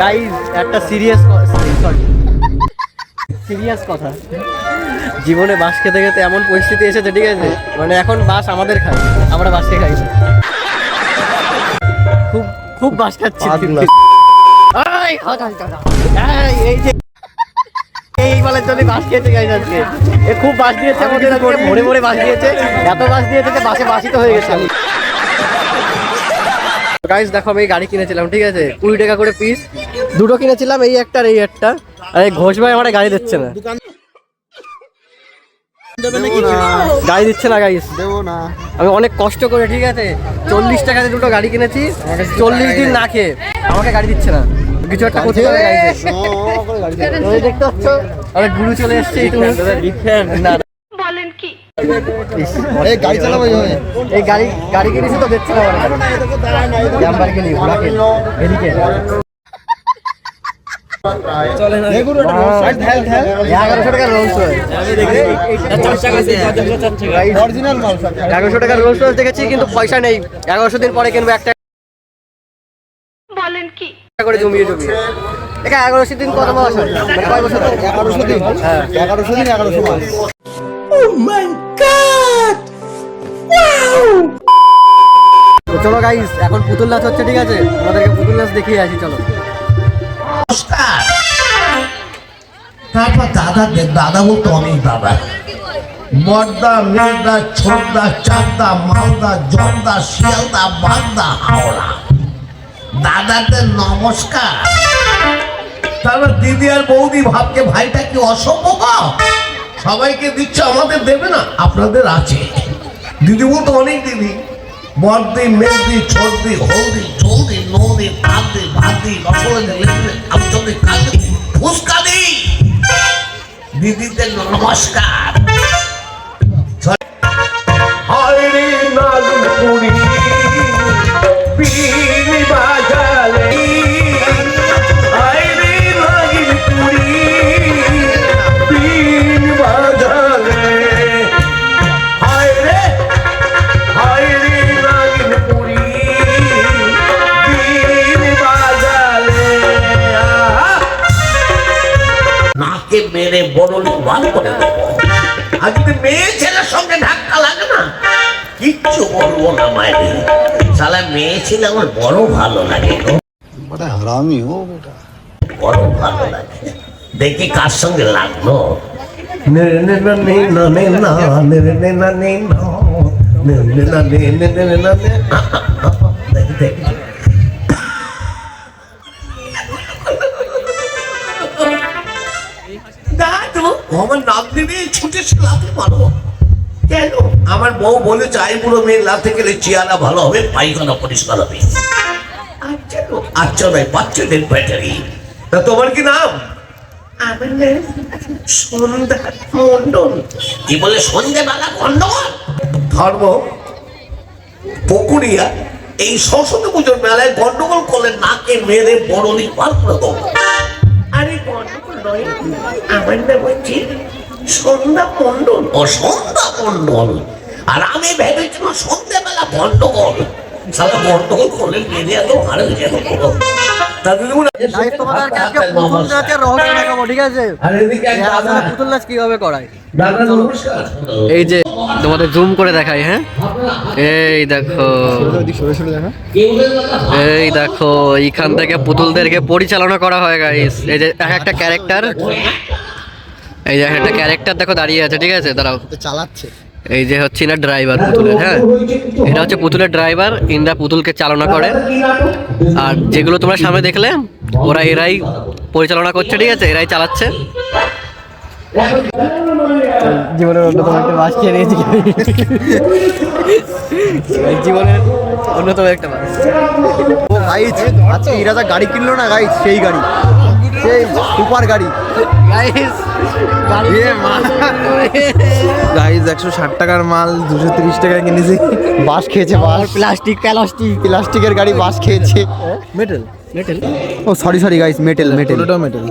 Guys একটা serious sorry serious কথা। জীবনে বাস খেতে খেতে এমন পরিস্থিতি এসেছে ঠিক আছে? মানে এখন বাস আমাদের খাই আমরা বাসকে খাই। খুব খুব বাস খাচ্ছি। এই, হাত হাত হাত। এই, এই যে এই বলে চলে বাস খেয়েছে গাইজ আজকে। এ খুব বাস দিয়েছে আমাদের ভরে ভরে বাস দিয়েছে। এত বাস দিয়েছে যে বাসে বাসিত হয়ে গেছে। গাইজ দেখো আমি এই গাড়ি কিনেছিলাম ঠিক আছে? কুড়ি টাকা করে পিস দুটো কিনেছিলাম এই একটা আর এই একটা। আর এই ঘোষ ভাই আমার গাড়ি দিচ্ছে না। গাড়ি দিচ্ছে না গাইস দেবো না। আমি অনেক কষ্ট করে ঠিক আছে? চল্লিশ টাকাতে দুটো গাড়ি কিনেছি। চল্লিশ দিন না খেয়ে আমাকে গাড়ি দিচ্ছে না। কিছু একটা করতে হবে গাড়িতে দেখতে পাচ্ছ? আমার গুরু চলে এসছে না এই গাড়ি চালাবো এই গাড়ি গাড়ি কিনেছি তো দিচ্ছে না জাম্বার কিনি ঘোড়া কিনি। এদিকে এগারোশো টাকার রোলস অরিজিনাল মাল সব। এগারোশো টাকার রোলস দেখেছি কিন্তু পয়সা নেই। এগারোশো দিন পরে কিনবো একটা বলেন কি? করে জমিয়ে জমিয়ে এটা এগারোশো দিন কত মাস হয়? মানে? এগারোশো দিন। হ্যাঁ। এগারোশো দিন এগারোশো মাস। তো চলো গাইস এখন পুতুল নাচ হচ্ছে ঠিক আছে? আমাদেরকে পুতুল নাচ দেখিয়ে আসি চলো। নমস্কার। তারপর দাদা দে- দাদা বলতো অনেক দাদা। বর্দা মেঘদা ছোটদা চাকদা মালদা জর্দা শিয়ালদা বাগদা হাওড়া। দাদাতে নমস্কার। তারপর দিদি আর বৌদি ভাবকে ভাইটা কি অসম্ভব? সবাইকে দিচ্ছে, আমাদের দেবে না? আপনাদের আছে। দিদি বলতো, অনেক দিদি। বর্দি মেদি ছর্দি হলদি ছৌদি নদী আদি ভাদি রসগোল্লা লেবু আমচলি ফুসকা দিই দিদিতে নমস্কার। নাকে মেরে বড়লি বার করে দেবো। আর যদি মেয়ে ছেলের সঙ্গে ধাক্কা লাগে না কিচ্ছু বলব না মায়ের সালা মেয়ে ছেলে আমার বড় ভালো লাগে গো। বড় হারামি ও বেটা। বড় ভালো লাগে। দেখি কার সঙ্গে লাগল। নে নে না নে না নে না নে নে নে না নে না। নে নে না নে নে নে নে না নে। দেখি দেখি। আমার নাতনি নিয়ে ছুটেছে লাথি মারো কেন? আমার বউ বলে চাই বুড়ো মেয়ে লাথে গেলে চেয়ারা ভালো হবে পায়খানা পরিষ্কার হবে। আচ্ছা নয় বাচ্চাদের ব্যাটারি তা তোমার কি নাম? আমার নাম সন্ধ্যা মন্ডল কি বলে সন্ধ্যেবেলা গন্ডগোল? ধর্ম পুকুরিয়া এই সরস্বতী পুজোর মেলায় গন্ডগোল করলে নাকে মেরে বড়লি পার করে দেবো। সন্ধ্যা মন্ডল ও মন্ডল আর আমি ভেবেছিলাম সন্ধ্যেবেলা গন্ডগোল সারা বন্ধ করলে বেরিয়ে আছে আর এদিকে নমস্কার। এই যে তোমাদের জুম করে দেখাই হ্যাঁ? এই দেখো। এই দেখো এইখান থেকে পুতুলদেরকে পরিচালনা করা হয় গাইস এই যে এক একটা ক্যারেক্টার এই যে একটা ক্যারেক্টার দেখো দাঁড়িয়ে আছে ঠিক আছে? দাঁড়াও। চালাচ্ছে। এই যে হচ্ছে না ড্রাইভার পুতুলের হ্যাঁ? এটা হচ্ছে পুতুলের ড্রাইভার ইন্দা পুতুলকে চালনা করে। আর যেগুলো তোমরা সামনে দেখলে ওরা এরাই পরিচালনা করছে ঠিক আছে? এরাই চালাচ্ছে। জীবনের অন্যতম একটা বাস খেয়ে নিয়েছি জীবনের অন্যতম একটা বাস ও গাইজ আজকে ইরাজা গাড়ি কিনলো না গাইজ সেই গাড়ি। সেই সুপার গাড়ি। গাইস গাইজ একশো ষাট টাকার মাল দুশো তিরিশ টাকায় কিনেছি। বাস খেয়েছে বাস প্লাস্টিক প্লাস্টিক প্লাস্টিকের গাড়ি বাস খেয়েছে। Metal metal oh sorry sorry guys metal metal metal